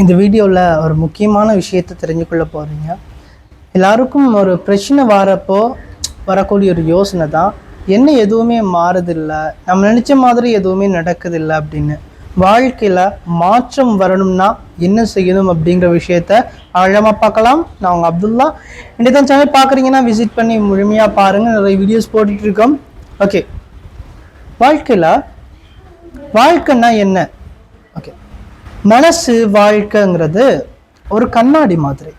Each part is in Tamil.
இந்த வீடியோவில் ஒரு முக்கியமான விஷயத்தை தெரிஞ்சுக்கொள்ள போகிறீங்க எல்லாருக்கும் ஒரு பிரச்சனை வரப்போ வரக்கூடிய ஒரு யோசனை தான். என்ன எதுவுமே மாறுதில்லை. நம்ம நினச்ச மாதிரி எதுவுமே நடக்குதில்லை அப்படின்னு. வாழ்க்கையில் மாற்றம் வரணும்னா என்ன செய்யணும் அப்படிங்கிற விஷயத்த ஆழமாக பார்க்கலாம். நான் உங்கள் அப்துல்லா. இன்றைய தான் சேனல் பார்க்குறீங்கன்னா விசிட் பண்ணி முழுமையாக பாருங்கள் நிறைய வீடியோஸ் போட்டுட்ருக்கோம் ஓகே வாழ்க்கையில் வாழ்க்கைன்னா என்ன? மனசு வாழ்க்கைங்கிறது ஒரு கண்ணாடி மாதிரி.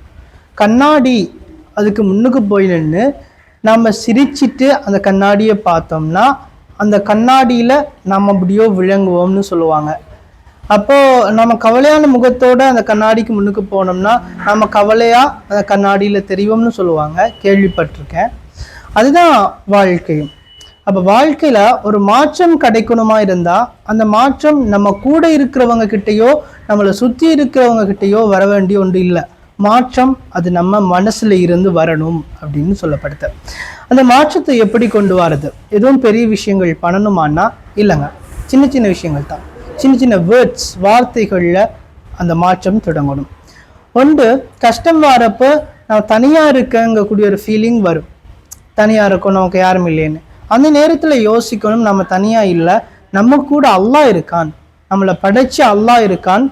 கண்ணாடி அதுக்கு முன்னுக்கு போய் நின்று நம்ம சிரிச்சிட்டு அந்த கண்ணாடியை பார்த்தோம்னா அந்த கண்ணாடியில் நம்ம அப்படியோ விளங்குவோம்னு சொல்லுவாங்க. அப்போது நம்ம கவலையான முகத்தோடு அந்த கண்ணாடிக்கு முன்னுக்கு போனோம்னா நம்ம கவலையாக அந்த கண்ணாடியில் தெரியும்னு சொல்லுவாங்க. கேள்விப்பட்டிருக்கேன். அதுதான் வாழ்க்கையும். அப்போ வாழ்க்கையில் ஒரு மாற்றம் கிடைக்கணுமா இருந்தால் அந்த மாற்றம் நம்ம கூட இருக்கிறவங்க கிட்டேயோ நம்மளை சுற்றி இருக்கிறவங்க கிட்டேயோ வர வேண்டிய ஒன்று இல்லை. மாற்றம் அது நம்ம மனசில் இருந்து வரணும் அப்படின்னு சொல்லப்படுது. அந்த மாற்றத்தை எப்படி கொண்டு வரது? எதுவும் பெரிய விஷயங்கள் பண்ணணுமான்னா இல்லைங்க. சின்ன சின்ன விஷயங்கள் தான். சின்ன சின்ன வேர்ட்ஸ் வார்த்தைகளில் அந்த மாற்றம் தொடங்கணும். ஒன்று கஷ்டம் வரப்போ நான் தனியாக இருக்கங்கக்கூடிய ஒரு ஃபீலிங் வரும். தனியாக இருக்கும் நமக்கு யாரும் இல்லைன்னு. அந்த நேரத்தில் யோசிக்கணும். நம்ம தனியாக இல்லை. நம்ம கூட அல்லாஹ் இருக்கான். நம்மளை படைச்சு அல்லாஹ் இருக்கான்.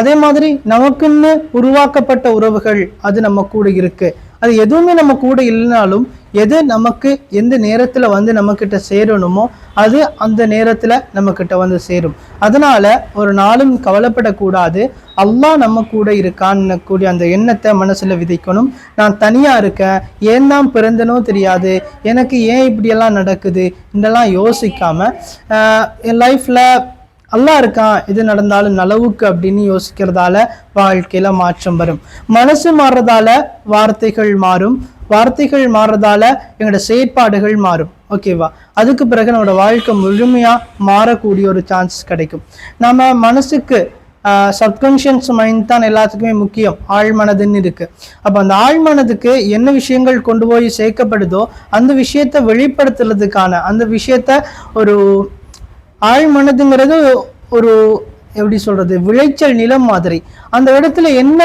அதே மாதிரி நமக்குன்னு உருவாக்கப்பட்ட உறவுகள் அது நம்ம கூட இருக்குது அது எதுவுமே நம்ம கூட இல்லைனாலும் எது நமக்கு எந்த நேரத்தில் வந்து நம்மக்கிட்ட சேரணுமோ அது அந்த நேரத்தில் நம்மக்கிட்ட வந்து சேரும். அதனால் ஒரு நாளும் கவலைப்படக்கூடாது. அல்லாஹ் நம்ம கூட இருக்கான்னு கூடிய அந்த எண்ணத்தை மனசில் விதைக்கணும். நான் தனியாக இருக்கேன். ஏன் தான் பிறந்தனோ தெரியாது. எனக்கு ஏன் இப்படியெல்லாம் நடக்குது? இதெல்லாம் யோசிக்காமல் என் லைஃப்பில் அல்லா இருக்கான் இது நடந்தாலும் நலவுக்கு அப்படின்னு யோசிக்கிறதால வாழ்க்கையில மாற்றம் வரும். மனசு மாறுறதால வார்த்தைகள் மாறும். வார்த்தைகள் மாறுறதால எங்களோட செயற்பாடுகள் மாறும். ஓகேவா அதுக்கு பிறகு நம்மளோட வாழ்க்கை முழுமையா மாறக்கூடிய ஒரு சான்ஸ் கிடைக்கும். நம்ம மனசுக்கு சப்கான்ஷியன்ஸ் மைண்ட் தான் எல்லாத்துக்குமே முக்கியம். ஆழ்மனதுன்னு இருக்கு. அப்போ அந்த ஆழ்மனதுக்கு என்ன விஷயங்கள் கொண்டு போய் சேர்க்கப்படுதோ அந்த விஷயத்தை வெளிப்படுத்துறதுக்கான அந்த விஷயத்த ஒரு ஆழ்மனதுங்கிறது ஒரு எப்படி சொல்றது விளைச்சல் நிலம் மாதிரி. அந்த இடத்துல என்ன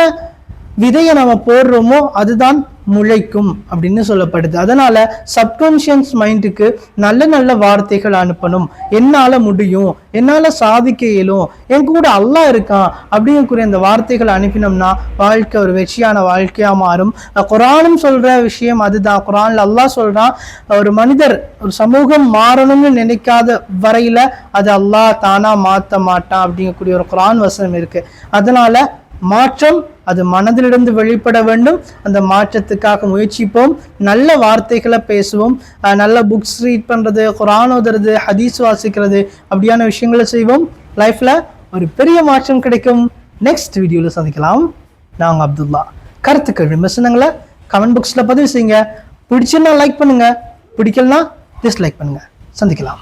விதையை நம்ம போடுறோமோ அதுதான் முளைக்கும் அப்படின்னு சொல்லப்படுது. அதனால சப்கான்ஷியஸ் மைண்டுக்கு நல்ல நல்ல வார்த்தைகள் அனுப்பணும். என்னால் முடியும் என்னால் சாதிக்க இயலும் என் கூட அல்லாஹ் இருக்கான் அப்படிங்கக்கூடிய அந்த வார்த்தைகள் அனுப்பினோம்னா வாழ்க்கை ஒரு வெற்றியான வாழ்க்கையாக மாறும். குரானும் சொல்கிற விஷயம் அதுதான். குரான்ல அல்லாஹ் சொல்கிறான் ஒரு மனிதர் ஒரு சமூகம் மாறணும்னு நினைக்காத வரையில் அது அல்லாஹ் தானாக மாற்ற மாட்டான் அப்படிங்கக்கூடிய ஒரு குரான் வசனம் இருக்குது அதனால மாற்றம் அது மனதிலிருந்து வெளிப்பட வேண்டும். அந்த மாற்றத்துக்காக முயற்சிப்போம். நல்ல வார்த்தைகளை பேசுவோம். நல்ல புக்ஸ் ரீட் பண்ணுறது குரான் ஓதுறது ஹதீஸ் வாசிக்கிறது அப்படியான விஷயங்களை செய்வோம். லைஃப்பில் ஒரு பெரிய மாற்றம் கிடைக்கும். நெக்ஸ்ட் வீடியோவில் சந்திக்கலாம். நாங்கள் அப்துல்லா. கருத்துக்கள் விமர்சனங்களை கமெண்ட் பாக்ஸில் பதிவு செய்யுங்க. பிடிச்சுன்னா லைக் பண்ணுங்கள் பிடிக்கலனா டிஸ்லைக் பண்ணுங்கள் சந்திக்கலாம்.